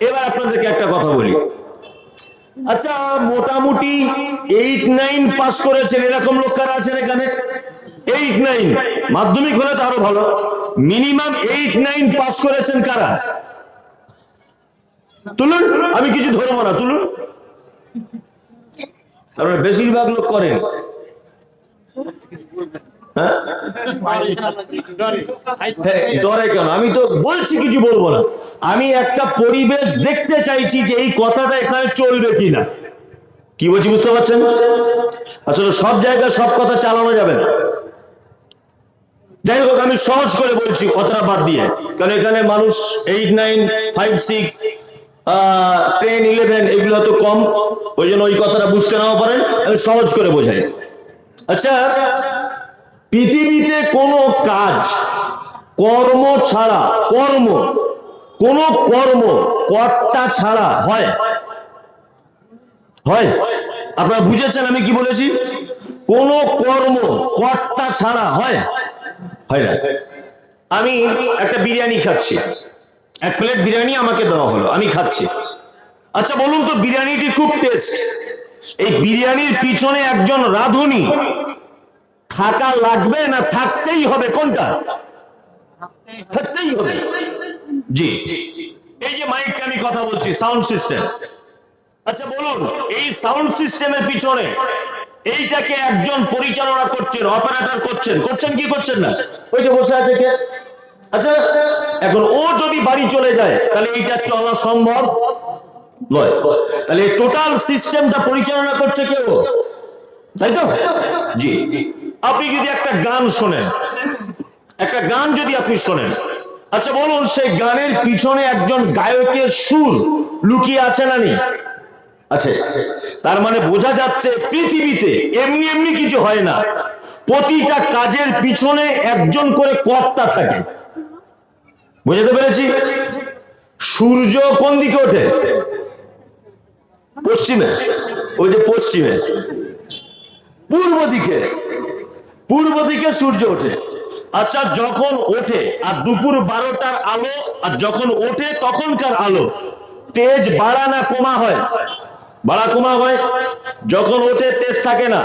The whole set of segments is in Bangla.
এবার আপনাদেরকে একটা কথা বলি। আচ্ছা মোটামুটি এইট নাইন পাস করেছেন, এরকম লোক কারা আছেন এখানে? এইট নাইন মাধ্যমিক হলে তো আরও ভালো। মিনিমাম এইট নাইন পাস করেছেন কারা? তুলুন, আমি কিছু ধরবো না, তুলুন। তারপরে বেশিরভাগ লোক করেন। ডরে কেন? আমি তো বলছি কিছু বলব না। আমি একটা পরিবেশ দেখতে চাইছি যে এই কথাটা এখানে চলবে কিনা। কি বলছি বুঝতে পারছেন? আসলে সব জায়গায় সব কথা চালানো যাবে না। যাই হোক আমি সহজ করে বলছি কথাটা বাদ দিয়ে। কারণ এখানে মানুষ eight nine five six ten eleven এগুলো তো কম। ওই জন্য ওই কথাটা বুঝতে নাও পারেন। আমি সহজ করে বোঝাই। আচ্ছা পৃথিবীতে কোনো কাজ, কর্ম ছাড়া, কর্ম, কোন কর্ম কর্তা ছাড়া হয়? হয়। আপনারা বুঝেছেন আমি কি বলেছি? কোন কর্ম কর্তা ছাড়া হয়? হয় না। আমি একটা বিরিয়ানি খাচ্ছি। এক প্লেট বিরিয়ানি আমাকে দেওয়া হলো, আমি খাচ্ছি। আচ্ছা বলুন তো বিরিয়ানিটি খুব টেস্ট। এই বিরিয়ানির পিছনে একজন রাঁধুনি থাকা লাগবে না থাকতেই হবে? কোনটা? থাকতেই হবে। জি। এই যে মাইকটা আমি কথা বলছি সাউন্ড সিস্টেম আচ্ছা বলুন, এই সাউন্ড সিস্টেমের পিছনে এইটাকে একজন পরিচালনা করছেন অপারেটর করছেন। করছেন কি করছেন না? ওই যে বসে আছে কে? আচ্ছা এখন ও যদি বাড়ি চলে যায়, তাহলে এইটা চলা সম্ভব নয়। তাহলে টোটাল সিস্টেমটা পরিচালনা করছে কেউ তাই তো? জি। আপনি যদি একটা গান শোনেন, একটা গান যদি আপনি শোনেন আচ্ছা বলুন, সেই গানের পিছনে একজন গায়কের সুর লুকিয়ে আছে না নেই? আছে। তার মানে বোঝা যাচ্ছে পৃথিবীতে এমনি এমনি কিছু হয় না। প্রতিটা কাজের পিছনে একজন করে কর্তা থাকে। বুঝতে পেরেছি? সূর্য কোন দিকে ওঠে? পশ্চিমে। ওই যে পশ্চিমে। পূর্ব দিকে। পূর্ব দিকে সূর্য ওঠে। আচ্ছা যখন ওঠে, আর দুপুর বারোটার আলো, আর যখন ওঠে তখনকার আলো, তেজ বাড়া না কমা হয়? বাড়া কমা হয়? যখন ওঠে, তেজ থাকে না।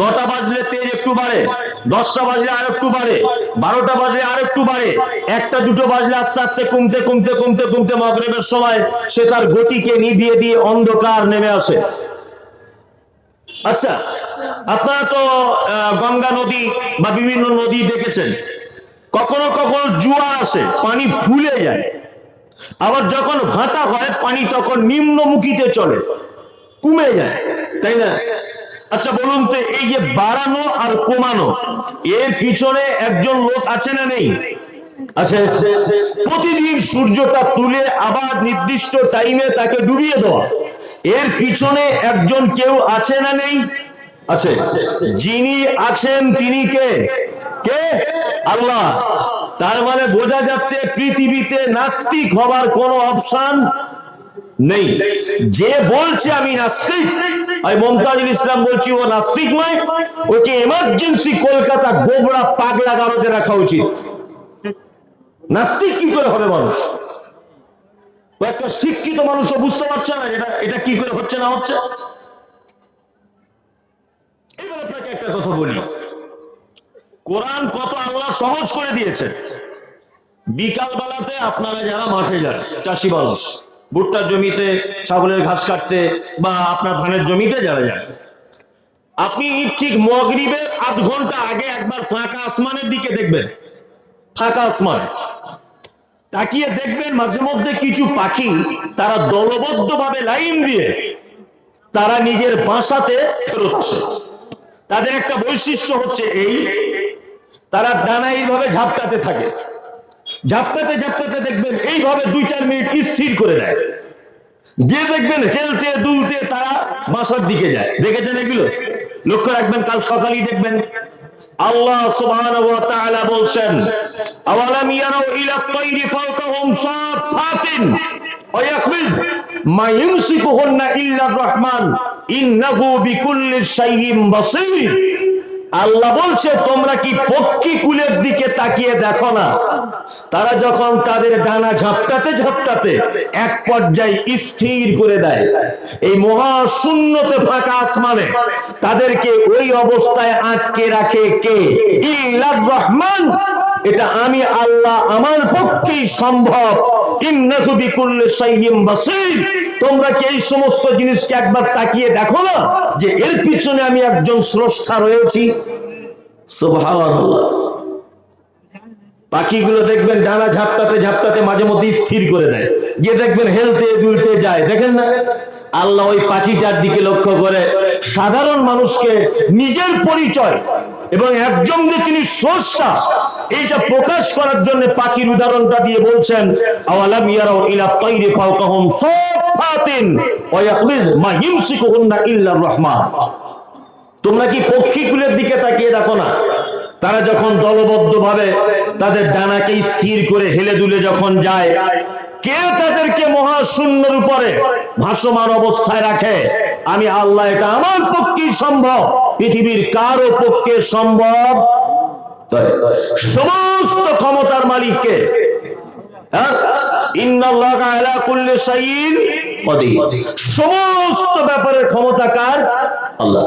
নটা বাজলে তেজ একটু বাড়ে, দশটা বাজলে আর একটু বাড়ে, বারোটা বাজলে আর একটু বাড়ে, একটা দুটো বাজলে আস্তে আস্তে কমতে কমতে কমতে কমতে মগরেবের সময় সে তার গতিকে নিভিয়ে দিয়ে অন্ধকার নেমে আসে। আচ্ছা আপনারা তো গঙ্গা নদী বা বিভিন্ন নদী দেখেছেন। কখনো কখনো জোয়ার আসে, পানি ফুলে যায়। আবার যখন ভাটা হয়, পানি তখন নিম্নমুখীতে চলে, কমে যায়, তাই না? আচ্ছা বলুন তো, এই যে বাড়ানো আর কমানো, এর পিছনে একজন লোক আছে না নেই? আছে। প্রতিদিন সূর্যটা তুলে আবার নির্দিষ্ট টাইমে তাকে ডুবিয়ে দেওয়া। এর পিছনে একজন কেউ আছে না নেই? আছে। যিনি আছেন তিনি কে? কে? আল্লাহ। তার মানে বোঝা যাচ্ছে পৃথিবীতে নাস্তিক হবার কোনো অপশন নেই। যে বলছে আমি নাস্তিক, আমি মমতাজুল ইসলাম বলছি, ও নাস্তিক নয়। ওকে এমার্জেন্সি কলকাতা গোবরা পাগলা গারদে রাখা উচিত। নাস্তিক কি করে হবে মানুষ? একটা শিক্ষিত মানুষও বুঝতে পারছে না এটা এটা কি করে হচ্ছে না হচ্ছে? এবার আপনাকে একটা কথা বলি। কোরআন কত আল্লাহ সহজ করে দিয়েছে। বিকাল বেলাতে আপনারা যারা মাঠে যান, চাষি মানুষ, ভুট্টার জমিতে ছাগলের ঘাস কাটতে বা আপনার ধানের জমিতে যারা যান, আপনি ঠিক মগরিবের আধ ঘণ্টা আগে একবার ফাঁকা আসমানের দিকে দেখবেন। ফাঁকা আসমান। তাকিয়ে দেখবেন মাঝে মধ্যে কিছু পাখি তারা দলবদ্ধ ভাবে লাইন দিয়ে তারা নিজের বাসাতে ফেরত আসে। তাদের একটা বৈশিষ্ট্য হচ্ছে এই, তারা ডানা এইভাবে ঝাপটাতে থাকে। ঝাপটাতে ঝাপটাতে দেখবেন এইভাবে দুই চার মিনিট স্থির করে দেয়। দিয়ে দেখবেন হেলতে দুলতে তারা বাসার দিকে যায়। দেখেছেন এগুলো? লক্ষ্য রাখবেন, কাল সকালেই দেখবেন আল্লাহ সুবহানাহু ওয়া তাআলা বলছেন, আওয়ালাম ইয়ারাউ ইলা আত-তায়রি ফাওকাহুম সাফাতিন ওয়া ইয়াকবিজ মা ইউমসিকুহুন্না ইল্লা আর-রাহমান ইন্নাহু বিকুল্লি শাইইন বাসীর। আল্লাহ বলছে, তোমরা কি পক্ষী কুলের দিকে তাকিয়ে দেখো না? তারা যখন তাদের ডানা ঝাপটাতে ঝাপটাতে এক পর্যায়ে স্থির করে দেয়, এই মহা শূন্যতে ফাঁকা আসমানে, তাদেরকে ওই অবস্থায় আটকে রাখে কে? ইল্লাহ রহমান। এটা আমি আল্লাহ আমার পক্ষেই সম্ভব। তোমরা কি এই সমস্ত জিনিসকে একবার তাকিয়ে দেখো না? যে এর পিছনে আমি একজন স্রষ্টা রয়েছি? সুবহানাল্লাহ। পাখিগুলো দেখবেন ডানা ঝাপটাতে ঝাপটাতে মাঝে মধ্যে স্থির করে দেয়। গিয়ে দেখবেন হেলতে দুলতে যায়। দেখেন না? আল্লাহ ওই পাখিটার দিকে লক্ষ্য করে। সাধারণ মানুষকে নিজের পরিচয় এবং একজন যে তিনি স্রষ্টা, এইটা প্রকাশ করার জন্য পাখির উদাহরণটা দিয়ে বলছেন, আওয়ালাম ইয়ারাও ইলা তাইরি ফাওকাহুম সাফাতিন ওয়া মা ইমসিকুহুন্না ইল্লার রহমান। তোমরা কি পক্ষীকুলের দিকে তাকিয়ে দেখো না? তারা যখন দলবদ্ধ ভাবে তাদের ডানাকে স্থির করে হেলে দুলে যখন যায়, কে তাদেরকে মহাশূন্যের উপরে ভাসমান অবস্থায় রাখে? আমি আল্লাহ, এটা আমার পক্ষেই সম্ভব। পৃথিবীর কারও পক্ষে সম্ভব। সমস্ত ক্ষমতার মালিককে হ্যাঁ? সমস্ত ব্যাপারের ক্ষমতা কার? আল্লাহ।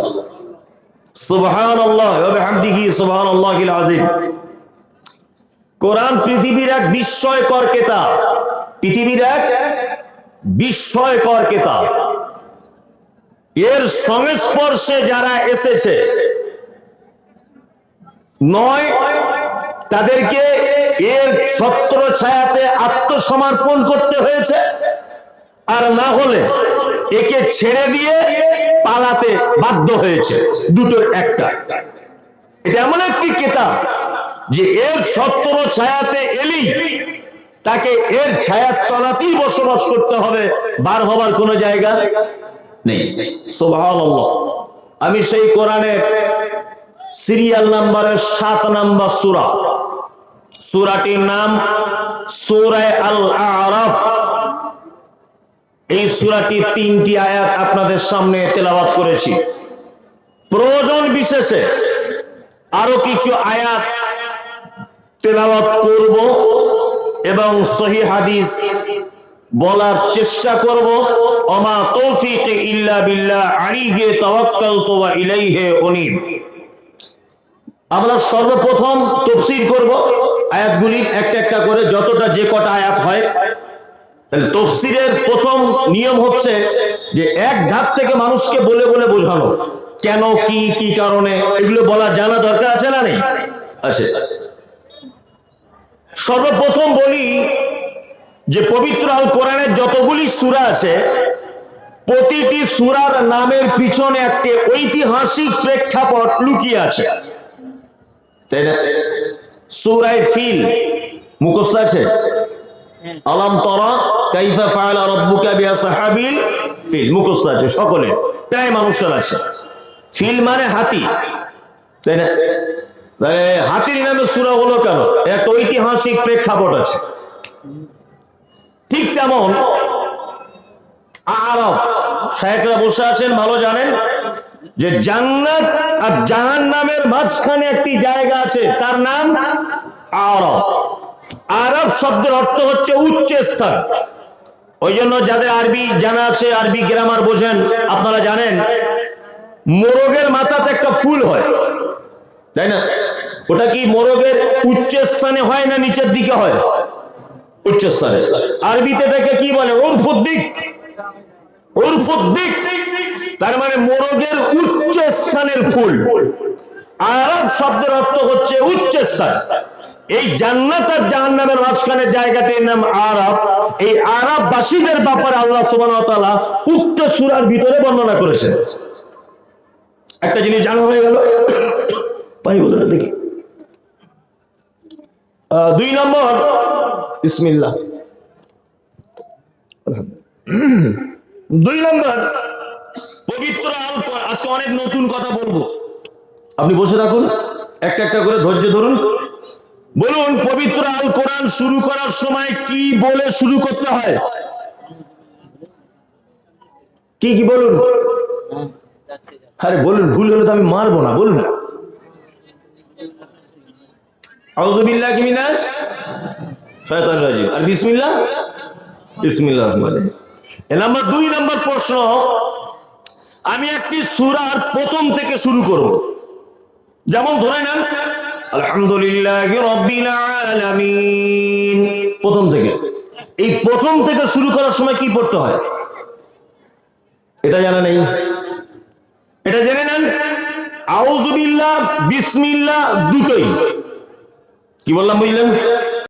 কোরআন পৃথিবীর এক বিস্ময়কর কিতাব। পৃথিবীর এক বিস্ময়কর কিতাব। এর সংস্পর্শে যারা এসেছে, নয়, তাদেরকে এর ছত্র ছায়াতে আত্মসমর্পণ করতে হয়েছে। আর না হলে একে ছেড়ে দিয়ে পালাতে বাধ্য হয়েছে। দুটোর একটা। এটা এমন একটি কেতাব যে এর ছত্র ছায়াতে এলি, তাকে এর ছায়ার তলাতেই বসবাস করতে হবে। বার হবার কোনো জায়গা নেই। আমি সেই কোরআনের সিরিয়াল নাম্বারের সাত নাম্বার সূরা। সূরাটির নাম সূরা আল আরাফ এই সূরাটি তিনটি আয়াত আপনাদের সামনে তেলাওয়াত করেছি। প্রয়োজন বিশেষে আরও কিছু আয়াত তেলাওয়াত করব এবং সহি হাদিস বলার চেষ্টা করব। অমা তৌফিক ইল্লা বিল্লাহ আলাইহি তাওয়াক্কালতু ওয়া ইলাইহি উনীব। আমরা সর্বপ্রথম তফসির করব আয়াতগুলি একটা একটা করে, যতটা যে কটা আয়াত হয়। তফসিরের প্রথম নিয়ম হচ্ছে যে এক ধাপ থেকে মানুষকে বলে বলে বোঝানো। কেন, কি কি কারণে, এগুলো বলা জানা দরকার আছে না নেই? আছে। সর্বপ্রথম বলি যে পবিত্র আল কোরআনের যতগুলি সূরা আছে, প্রতিটি সুরার নামের পিছনে একটি ঐতিহাসিক প্রেক্ষাপট লুকিয়ে আছে। সূরায় ফিল, মুখস্থ আছে? আলাম তরা কাইফা রাব্বুকা ফিল, মুখস্থ আছে সকলে, প্রায় আছে। ফিল মানে হাতি, তাই না? তাহলে হাতির নামে হলো কেন? একটা ঐতিহাসিক প্রেক্ষাপট আছে। ঠিক তেমন আরব শায়েকরা বসে আছেন, ভালো জানেন যে জান্নাত আর জাহান্নামের মাঝখানে একটি জায়গা আছে, তার নাম আরব। আরব শব্দের অর্থ হচ্ছে উচ্চ স্থান ওই জন্য যাদের আরবি জানা আছে, আরবি গ্রামার বোঝেন, আপনারা জানেন, মোরগের মাথাতে একটা ফুল হয়। তাই না? ওটা কি মোরগের উচ্চ স্থানে হয় না নিচের দিকে হয়? উচ্চ স্থানে। আরবিতে তাকে কি বলে? উরফুদ্দিক উরফুদ্দিক তার মানে মোরগের উচ্চ স্থানের ফুল। আরব শব্দের অর্থ হচ্ছে উচ্চ স্থান। এই জান্নাত আর জাহান্নামের মাঝখানে জায়গাটির নাম আরব। এই আরব বাসীদের ব্যাপারে আল্লাহ তাআলা উক্ত সূরার ভিতরে বর্ণনা করেছেন। একটা জিনিস জানা হয়ে গেল। পাই বলো দেখি। দুই নম্বর ইসমিল্লাহ দুই নম্বর, পবিত্র। আজকে অনেক নতুন কথা বলব। আপনি বসে থাকুন। একটা একটা করে ধৈর্য ধরুন। বলুন, পবিত্র আল কোরআন শুরু করার সময় কি বলে শুরু করতে হয়? কি কি বলুন? আরে বলুন, ভুল হলে তো আমি মারবো না, বলুন। মানে নাম্বার দুই, নাম্বার প্রশ্ন, আমি একটি সুরার প্রথম থেকে শুরু করব। যেমন ধরে নেন, আলহামদুলিল্লাহ প্রথম থেকে। এই প্রথম থেকে শুরু করার সময় কি পড়তে হয়? এটা জানা নেই। এটা জেনে নেন আউজুবিল্লাহ বিসমিল্লাহ দুটোই। কি বললাম বুঝলেন?